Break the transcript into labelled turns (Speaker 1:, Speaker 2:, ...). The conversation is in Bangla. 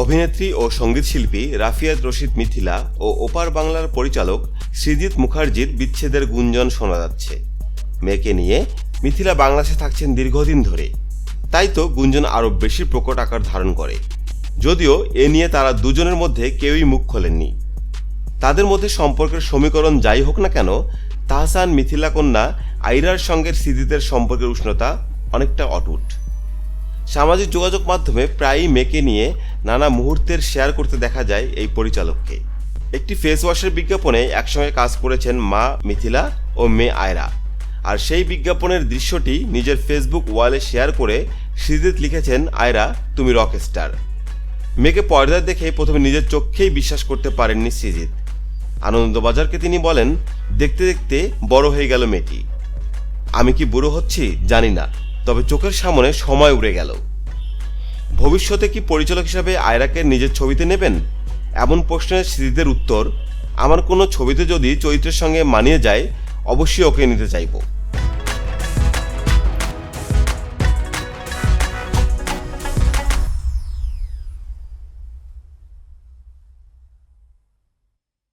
Speaker 1: অভিনেত্রী ও সঙ্গীতশিল্পী রাফিয়াত রশিদ মিথিলা ও ওপার বাংলার পরিচালক সৃজিত মুখার্জির বিচ্ছেদের গুঞ্জন শোনা যাচ্ছে। মেয়েকে নিয়ে মিথিলা বাংলাদেশে থাকছেন দীর্ঘদিন ধরে। তাই তো গুঞ্জন আরও বেশি প্রকট আকার ধারণ করে। যদিও এ নিয়ে তারা দুজনের মধ্যে কেউই মুখ খোলেননি। তাদের মধ্যে সম্পর্কের সমীকরণ যাই হোক না কেন, তাহসান মিথিলা কন্যা আইরার সঙ্গে সৃজিতের সম্পর্কের উষ্ণতা অনেকটা অটুট। সামাজিক যোগাযোগ মাধ্যমে প্রায়ই মেয়েকে নিয়ে নানা মুহূর্তের শেয়ার করতে দেখা যায় এই পরিচালককে। একটি ফেস ওয়াশের বিজ্ঞাপনে একসঙ্গে কাজ করেছেন মা মিথিলা ও মেয়ে আয়রা। আর সেই বিজ্ঞাপনের দৃশ্যটি নিজের ফেসবুক ওয়ালে শেয়ার করে সৃজিত লিখেছেন, আয়রা, তুমি রক স্টার মেয়েকে পর্দায় দেখে প্রথমে নিজের চোখেই বিশ্বাস করতে পারেননি সৃজিত আনন্দবাজারকে তিনি বলেন, দেখতে দেখতে বড় হয়ে গেল মেয়েটি। আমি কি বুড়ো হচ্ছি? জানি না। তবে চোখের সামনে সময় উড়ে গেল। ভবিষ্যতে কি পরিচালক হিসাবে আয়রাকে নিজের ছবিতে নেবেন? এমন প্রশ্নের স্মৃতিদের উত্তর, আমার কোনো ছবিতে যদি চরিত্রের সঙ্গে মানিয়ে যায়, অবশ্যই ওকে নিতে চাইব।